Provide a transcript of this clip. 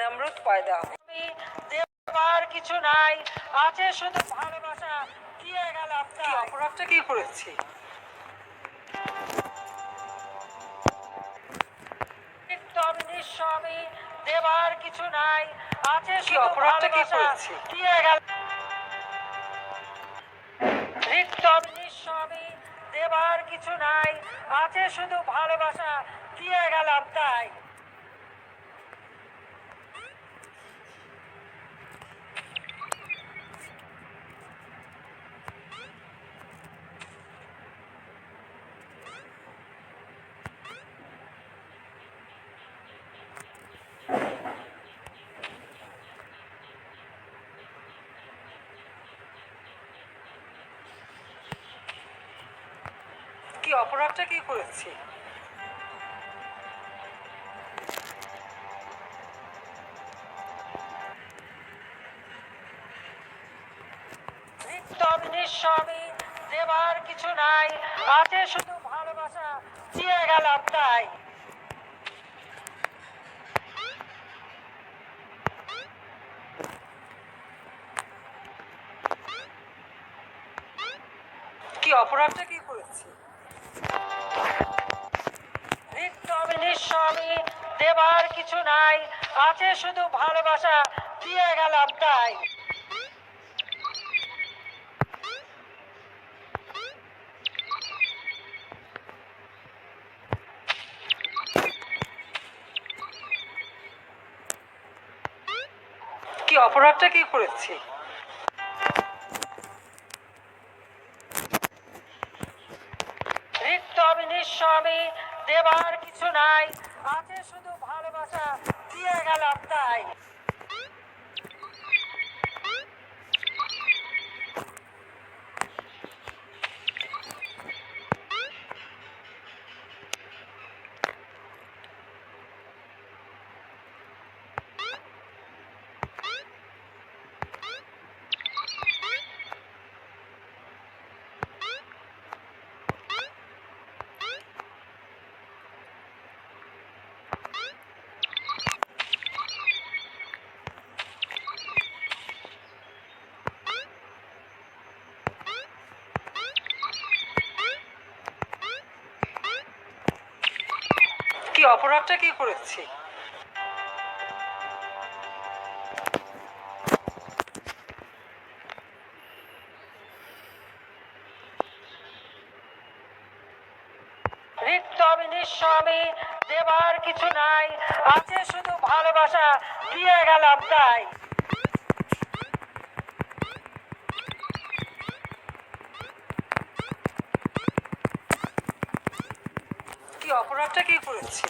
নমরুদ পয়দা। দেবার কিছু নাই আছে শুধু ভালোবাসা। দিয়ে গেলাম কি অপরাধটা কি করেছি? দেবার কিছু নাই আছে কি অপরাধটা কি করেছি? দিয়ে গেল? রিক্তম নিঃস্ব আমি দেবার কিছু নাই আছে শুধু ভালোবাসা। দিয়ে গেলাম তাই কি অপরাধটা কি করেছি? রিক্তম নিঃস্ব আমি দেবার কিছু নাই আছে শুধু ভালোবাসা, দিয়ে গেলাম তাই। কি অপরাধটা কি করেছি? দেবার কিছু নাই। আছে শুধু ভালোবাসা দিয়ে গেলাম তাই। কি অপরাধটা কি করেছি? আমি দেবার কিছু নাই। আছে শুধু ভালোবাসা দিয়ে গেলাম তাই। কি অপরাধটা কি করেছি? আমি দেবার কিছু নাই আছে শুধু ভালোবাসা দিয়ে গেলাম তাই। অপরাধটা কে করেছি?